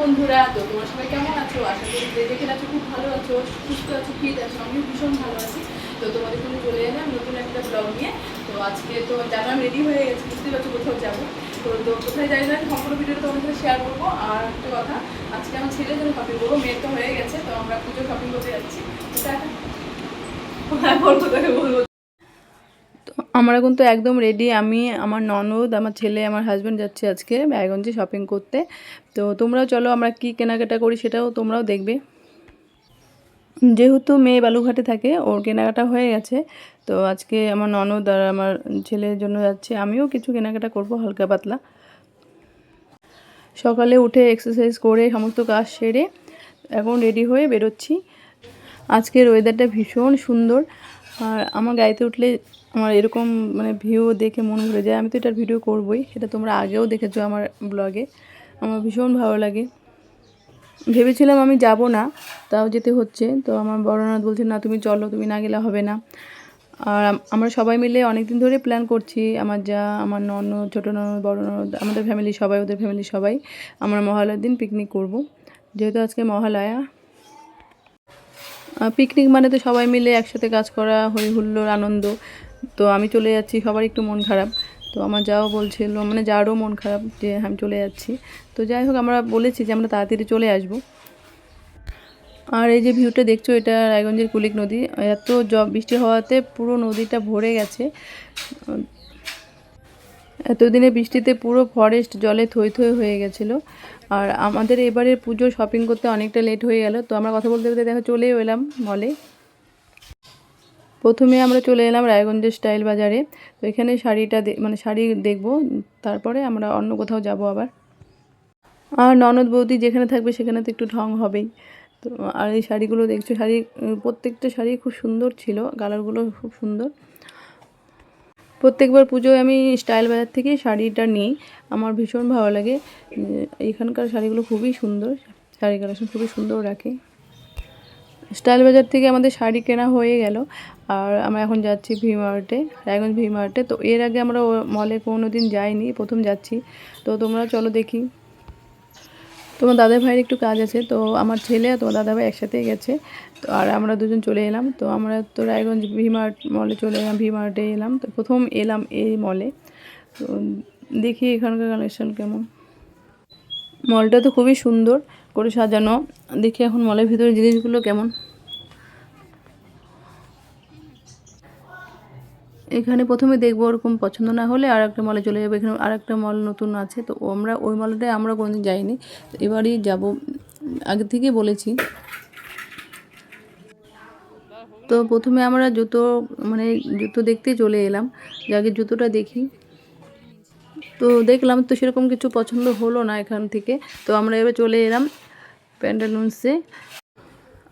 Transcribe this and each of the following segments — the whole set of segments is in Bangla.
বন্ধুরা, তো তোমার সবাই কেমন আছো? আশা করি যে দেখে আছো, খুব ভালো আছো, সুস্থ আছো ফিট আছো, আমিও ভীষণ ভালো আছি। তো তোমাদের জন্য চলে এলাম নতুন একটা ব্লগ নিয়ে। তো আজকে তো জানা রেডি হয়ে গেছে, বুঝতে পারছ কোথাও যাব। তো তো কোথায় যাই না, সম্পূর্ণ ভিডিওটা তোমাদের সাথে শেয়ার করব। আর একটা কথা, আজকে আমার ছেলে যেন শপিং করব, মেয়ের তো হয়ে গেছে, তো আমরা পুজো শপিং করতে যাচ্ছি। তো টাটা। হ্যাঁ বলব তোকে বলব তো আমরা একদম রেডি আমি, আমার ননদ, আমার ছেলে, আমার হাজব্যান্ড যাচ্ছে আজকে রায়গঞ্জে শপিং করতে। তো তোমরাও চলো, আমরা কি কেনাকাটা করি সেটাও তোমরাও দেখবে। যেহেতু মেয়ে বালুঘাটে থাকে, ওর কেনাকাটা হয়ে গেছে। তো আজকে আমার ননদ আর আমার ছেলের জন্য যাচ্ছে। আমিও কিছু কেনাকাটা করব, হালকা পাতলা। সকালে উঠে এক্সারসাইজ করে সমস্ত কাজ সেরে এখন রেডি হয়ে বেরোচ্ছি। আজকের ওয়েদারটা ভীষণ সুন্দর। আর আমার গাড়িতে উঠলে আমার এরকম মানে ভিউ দেখে মন ভরে যায়। আমি তো এটার ভিডিও করবই। এটা তোমরা আগেও দেখেছ আমার ব্লগে আমার ভীষণ ভালো লাগে। ভেবেছিলাম আমি যাব না, তাও যেতে হচ্ছে। তো আমার বড়নাথ বলছে, না, তুমি চলো, তুমি না গেলে হবে না। আর আমরা সবাই মিলে অনেক দিন ধরে প্ল্যান করছি। আমার যা, আমার ননদ, ছোটো ননদ, বড় ননদ, আমাদের ফ্যামিলি সবাই, ওদের ফ্যামিলি সবাই আমরা মহালয়ার দিন পিকনিক করব। যেহেতু আজকে মহালয়া পিকনিক মানে তো সবাই মিলে একসাথে কাজ করা হই হুল্লোড় আনন্দ। তো আমি চলে যাচ্ছি, সবার একটু মন খারাপ। তো আমার যাও বলছিল মানে যারও মন খারাপ যে আমি চলে যাচ্ছি। তো যাই হোক, আমরা বলেছি যে আমরা তাড়াতাড়ি চলে আসব। আর এই যে ভিউটা দেখছ, এটা রায়গঞ্জের কুলিক নদী। এত জ, বৃষ্টি হওয়াতে পুরো নদীটা ভরে গেছে। এতদিনে বৃষ্টিতে পুরো ফরেস্ট জলে থই থই হয়ে গেছিল। আর আমাদের এবারে পুজো শপিং করতে অনেকটা লেট হয়ে গেল। তো আমরা কথা বলতে বলতে দেখো চলেও এলাম মলে প্রথমে আমরা চলে এলাম রায়গঞ্জের স্টাইল বাজারে। তো এখানে শাড়িটা মানে শাড়ি দেখব, তারপরে আমরা অন্য কোথাও যাব আবার। আর ননদ বৌদি যেখানে থাকবে সেখানে তো একটু ঢং হবেই। তো, আর এই শাড়িগুলো দেখছ, শাড়ি, প্রত্যেকটা শাড়ি খুব সুন্দর ছিল কালারগুলো খুব সুন্দর। প্রত্যেকবার পুজোয় আমি স্টাইল বাজার থেকে শাড়িটা নিই। আমার ভীষণ ভালো লাগে। এখানকার শাড়িগুলো খুবই সুন্দর। শাড়ি কালেকশন খুবই সুন্দর রাখে। স্টাইল বাজার থেকে আমাদের শাড়ি কেনা হয়ে গেল। আর আমরা এখন যাচ্ছি ভি মার্টে রায়গঞ্জ ভি মার্টে তো এর আগে আমরা মলে কোনো দিন যাইনি, প্রথম যাচ্ছি। তো তোমরা চলো দেখি। তোমার দাদা ভাইয়ের একটু কাজ আছে, তো আমার ছেলে আর তোমার দাদা ভাই একসাথেই গেছে। তো আর আমরা দুজন চলে এলাম, তো আমরা তো রায়গঞ্জ ভি মার্ট মলে চলে এলাম ভি মার্টে এলাম, তো প্রথম এলাম এই মলে তো দেখি এখানকার কালেকশন কেমন। মলটা তো খুবই সুন্দর করে সাজানো, দেখি এখন মলের ভিতরে জিনিসগুলো কেমন। এখানে প্রথমে দেখব ওরকম পছন্দ না হলে আর একটা মলে চলে যাব। এখানে আর একটা মল নতুন আছে। তো আমরা ওই মলটায় আমরা কোনোদিন যাইনি। এবারই যাব। আগে থেকে বলেছি। তো প্রথমে আমরা জুতো মানে জুতো দেখতে চলে এলাম। যে আগে জুতোটা দেখি। তো দেখলাম তো সেরকম কিছু পছন্দ হলো না এখান থেকে। তো আমরা এবার চলে এলাম প্যান্টালুন্সে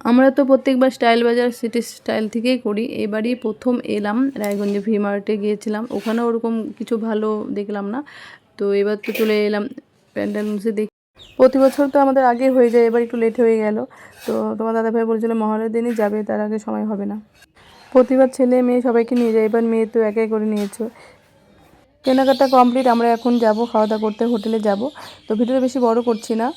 আমরা তো প্রত্যেকবার স্টাইল বাজার, সিটি স্টাইল থেকেই করি। এবারই প্রথম এলাম, রায়গঞ্জে ভি মার্টে গিয়েছিলাম। ওখানে ওরকম কিছু ভালো দেখলাম না। তো এবার তো চলে এলাম প্যান্টালুন্সে দেখি। প্রতি বছর তো আমাদের আগে হয়ে যায়, এবার একটু লেট হয়ে গেল। তো তোমার দাদাভাই বলছিল মহালয়ার দিনই যাবে, তার আগে সময় হবে না। প্রতিবার ছেলে মেয়ে সবাইকে নিয়ে যায়, এবার মেয়ে তো একাই করে নিয়েছো। কেনাকাটা কমপ্লিট আমরা এখন যাব খাওয়া দাওয়া করতে, হোটেলে যাব। তো ভিডিওটা বেশি বড় করছি না।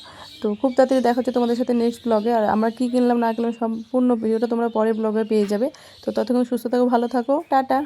তো খুব তাড়াতাড়ি দেখা হচ্ছে তোমাদের সাথে নেক্সট ব্লগে আর আমরা কী কিনলাম না কিনলাম সম্পূর্ণ ভিডিওটা তোমরা পরের ব্লগে পেয়ে যাবে। তো ততক্ষণ সুস্থ থাকো, ভালো থাকো। টাটা।